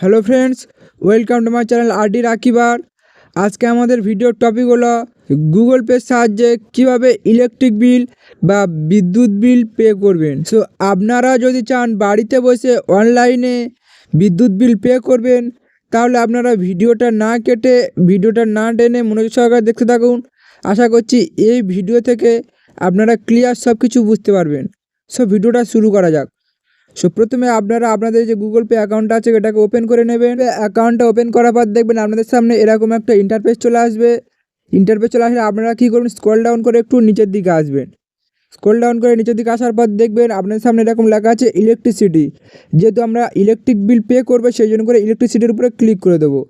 Hello friends welcome to my channel RD রাকিবার আজকে আমাদের ভিডিওর টপিক হলো গুগল পের সাহায্যে কীভাবে ইলেকট্রিক বিল বা বিদ্যুৎ বিল পে করবেন। সো আপনারা যদি চান বাড়িতে বসে অনলাইনে বিদ্যুৎ বিল পে করবেন, তাহলে আপনারা ভিডিওটা না কেটে ভিডিওটা না টেনে মনোযোগ সহকারে দেখতে থাকুন। আশা করছি এই ভিডিও থেকে আপনারা ক্লিয়ার সব কিছু বুঝতে পারবেন। সো ভিডিওটা শুরু করা যাক। সো প্রথমে আপনারা আপনাদের যে গুগল পে অ্যাকাউন্ট আছে, এটাকে ওপেন করে নেবেন। অ্যাকাউন্টটা ওপেন করার পর দেখবেন আপনাদের সামনে এরকম একটা ইন্টারফেস চলে আসবে। ইন্টারফেস চলে আসলে আপনারা কী করবেন? স্ক্রল ডাউন করে একটু নিচের দিকে আসবেন। স্ক্রল ডাউন করে নিচের দিকে আসার পর দেখবেন আপনাদের সামনে এরকম লেখা আছে ইলেকট্রিসিটি যেহেতু আমরা ইলেকট্রিক বিল পে করব, সেই জন্য করে ইলেকট্রিসিটির উপরে ক্লিক করে দেবো।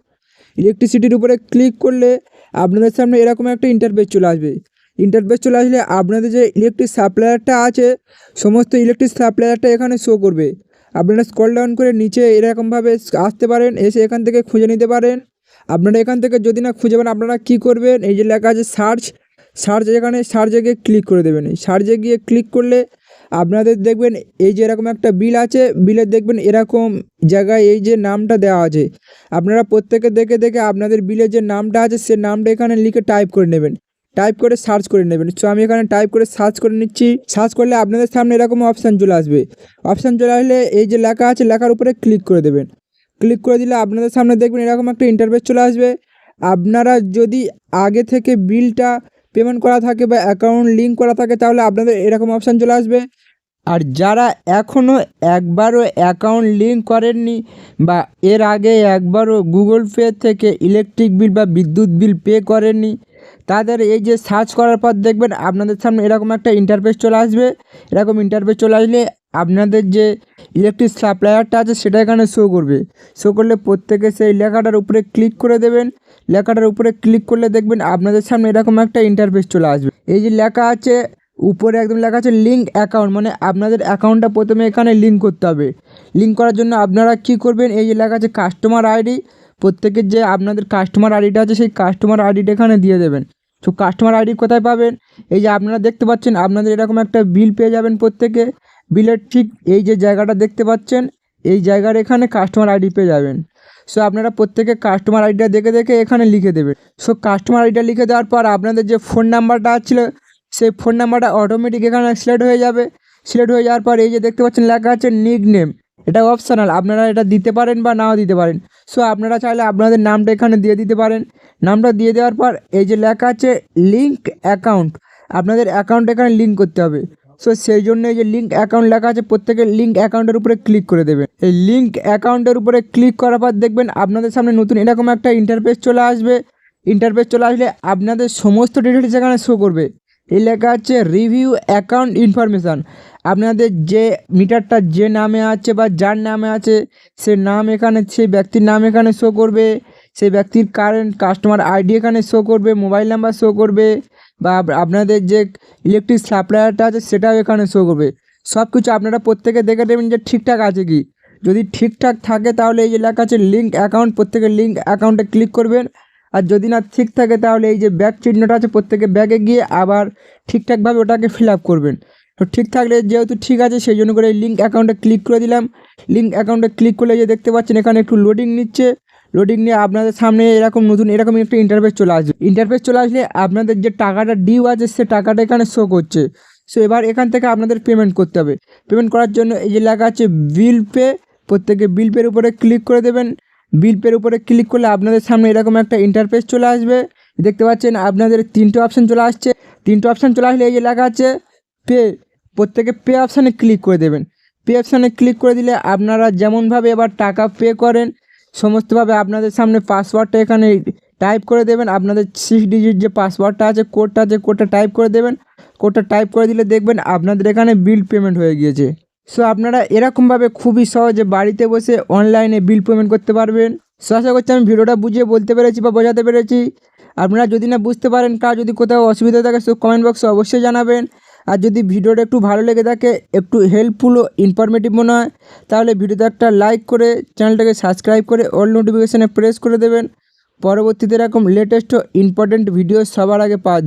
ইলেকট্রিসিটির উপরে ক্লিক করলে আপনাদের সামনে এরকম একটা ইন্টারফেস চলে আসবে। ইন্টারফেস চলে আসলে আপনাদের যে ইলেকট্রিক সাপ্লায়ারটা আছে, সমস্ত ইলেকট্রিক সাপ্লায়ারটা এখানে শো করবে। আপনারা স্কল ডাউন করে নিচে এরকমভাবে আসতে পারেন, এসে এখান থেকে খুঁজে নিতে পারেন। আপনারা এখান থেকে যদি না খুঁজে পান, আপনারা কী করবেন? এই যে লেখা আছে সার্চ সার্চ এখানে সার্চে গিয়ে ক্লিক করে দেবেন। সার্চে গিয়ে ক্লিক করলে আপনাদের দেখবেন এই যে এরকম একটা বিল আছে বিলে দেখবেন এরকম জায়গায় এই যে নামটা দেওয়া আছে। আপনারা প্রত্যেকে দেখে দেখে আপনাদের বিলের যে নামটা আছে, সে নামটা এখানে লিখে টাইপ করে নেবেন। টাইপ করে সার্চ করে নেবেন। সো আমি এখানে টাইপ করে সার্চ করে নিচ্ছি। সার্চ করলে আপনাদের সামনে এরকম অপশান চলে আসবে। অপশান চলে আসলে এই যে লেখা আছে, লেখার উপরে ক্লিক করে দেবেন। ক্লিক করে দিলে আপনাদের সামনে দেখবেন এরকম একটা ইন্টারভেস চলে আসবে। আপনারা যদি আগে থেকে বিলটা পেমেন্ট করা থাকে বা অ্যাকাউন্ট লিঙ্ক করা থাকে, তাহলে আপনাদের এরকম অপশান চলে আসবে। আর যারা এখনও একবারও অ্যাকাউন্ট লিঙ্ক করেননি বা এর আগে একবারও গুগল পে থেকে ইলেকট্রিক বিল বা বিদ্যুৎ বিল পে করেননি তাদের এই যে সার্চ করার পর দেখবেন আপনাদের সামনে এরকম একটা ইন্টারফেস চলে আসবে। এরকম ইন্টারফেস চলে আসলে আপনাদের যে ইলেকট্রিক সাপ্লায়ারটা আছে সেটা এখানে শো করবে। শো করলে প্রত্যেকে সেই লেখাটার উপরে ক্লিক করে দেবেন। লেখাটার উপরে ক্লিক করলে দেখবেন আপনাদের সামনে এরকম একটা ইন্টারফেস চলে আসবে। এই যে লেখা আছে, উপরে একদম লেখা আছে লিঙ্ক অ্যাকাউন্ট মানে আপনাদের অ্যাকাউন্টটা প্রথমে এখানে লিঙ্ক করতে হবে। লিঙ্ক করার জন্য আপনারা কি করবেন? এই যে লেখা আছে কাস্টমার আইডি প্রত্যেকের যে আপনাদের কাস্টমার আইডিটা আছে সেই কাস্টমার আইডিটা এখানে দিয়ে দেবেন। তো কাস্টমার আইডি কোথায় পাবেন? এই যে আপনারা দেখতে পাচ্ছেন, আপনাদের এরকম একটা বিল পেয়ে যাবেন প্রত্যেকে। বিলের ঠিক এই যে জায়গাটা দেখতে পাচ্ছেন, এই জায়গার এখানে কাস্টমার আইডি পেয়ে যাবেন। সো আপনারা প্রত্যেকে কাস্টমার আইডিটা দেখে দেখে এখানে লিখে দেবেন। সো কাস্টমার আইডিটা লিখে দেওয়ার পর আপনাদের যে ফোন নাম্বারটা ছিল, সেই ফোন নাম্বারটা অটোমেটিক এখানে সিলেক্ট হয়ে যাবে। সিলেক্ট হয়ে যাওয়ার পর এই যে দেখতে পাচ্ছেন, লেখা আছে নিক নেম এটা অপশনাল আপনারা এটা দিতে পারেন বা নাও দিতে পারেন। সো আপনারা চাইলে আপনাদের নামটা এখানে দিয়ে দিতে পারেন। নামটা দিয়ে দেওয়ার পর এই যে লেখা আছে লিঙ্ক অ্যাকাউন্ট আপনাদের অ্যাকাউন্ট এখানে লিঙ্ক করতে হবে। সো সেই জন্য এই যে লিঙ্ক অ্যাকাউন্ট লেখা আছে প্রত্যেকের লিঙ্ক অ্যাকাউন্টের উপরে ক্লিক করে দেবেন এই লিঙ্ক অ্যাকাউন্টের উপরে ক্লিক করার পর দেখবেন আপনাদের সামনে নতুন এরকম একটা ইন্টারফেস চলে আসবে। ইন্টারফেস চলে আসলে আপনাদের সমস্ত ডিটেলস এখানে শো করবে। এই লেখা আছে রিভিউ অ্যাকাউন্ট ইনফরমেশান আপনাদের যে মিটারটা যে নামে আছে বা যার নামে আছে, সে নাম এখানে সেই ব্যক্তির নাম এখানে শো করবে সেই ব্যক্তির কারেন্ট কাস্টমার আইডি এখানে শো করবে মোবাইল নাম্বার শো করবে, বা আপনাদের যে ইলেকট্রিক সাপ্লায়ারটা আছে, সেটাও এখানে শো করবে। সব কিছু আপনারা প্রত্যেকে দেখে নেবেন যে ঠিকঠাক আছে কি। যদি ঠিকঠাক থাকে, তাহলে এই যে লেখা আছে লিঙ্ক অ্যাকাউন্ট প্রত্যেকে লিঙ্ক অ্যাকাউন্টে ক্লিক করবেন। আর যদি না ঠিক থাকে তাহলে এই যে ব্যাগ চিহ্নটা আছে প্রত্যেকে ব্যাগে গিয়ে আবার ঠিকঠাকভাবে ওটাকে ফিল আপ করবেন। তো ঠিক থাকলে যেহেতু ঠিক আছে, সেই জন্য করে লিঙ্ক অ্যাকাউন্টে ক্লিক করে দিলাম। লিঙ্ক অ্যাকাউন্টে ক্লিক করলে যে দেখতে পাচ্ছেন, এখানে একটু লোডিং নিচ্ছে। লোডিং নিয়ে আপনাদের সামনে এরকম নতুন, এরকম একটা ইন্টারফেস চলে আসবে। ইন্টারফেস চলে আসলে আপনাদের যে টাকাটা ডিউ আছে, সে টাকাটা এখানে শো করছে। সো এবার এখান থেকে আপনাদের পেমেন্ট করতে হবে। পেমেন্ট করার জন্য এই যে লেখা আছে বিল পে প্রত্যেকে বিল পের উপরে ক্লিক করে দেবেন। বিল পের উপরে ক্লিক করলে আপনাদের সামনে এরকম একটা ইন্টারফেস চলে আসবে। দেখতে পাচ্ছেন আপনাদের তিনটে অপশান চলে আসছে। তিনটে অপশান চলে আসলে এই যে লেখা আছে পে প্রত্যেকে পে অপশানে ক্লিক করে দেবেন। পে অপশানে ক্লিক করে দিলে আপনারা যেমনভাবে এবার টাকা পে করেন, সমস্তভাবে আপনাদের সামনে পাসওয়ার্ডটা এখানে টাইপ করে দেবেন। আপনাদের সিক্স ডিজিট যে পাসওয়ার্ডটা আছে কোডটা আছে কোডটা টাইপ করে দেবেন। কোডটা টাইপ করে দিলে দেখবেন আপনাদের এখানে বিল পেমেন্ট হয়ে গিয়েছে। সো আপনারা এরকমভাবে খুবই সহজে বাড়িতে বসে অনলাইনে বিল পেমেন্ট করতে পারবেন। সো আশা করছি আমি ভিডিওটা বুঝিয়ে বলতে পেরেছি বা বোঝাতে পেরেছি। আপনারা যদি না বুঝতে পারেন কার যদি কোথাও অসুবিধা থাকে সো কমেন্ট বক্সে অবশ্যই জানাবেন। আর যদি ভিডিওটা একটু ভালো লেগে থাকে, একটু হেল্পফুল ও ইনফরমেটিভ মনে হয়, তাহলে ভিডিওতে একটা লাইক করে চ্যানেলটাকে সাবস্ক্রাইব করে অল নোটিফিকেশানে প্রেস করে দেবেন। পরবর্তীতে এরকম লেটেস্ট ও ইম্পর্টেন্ট ভিডিও সবার আগে পাওয়ার জন্য।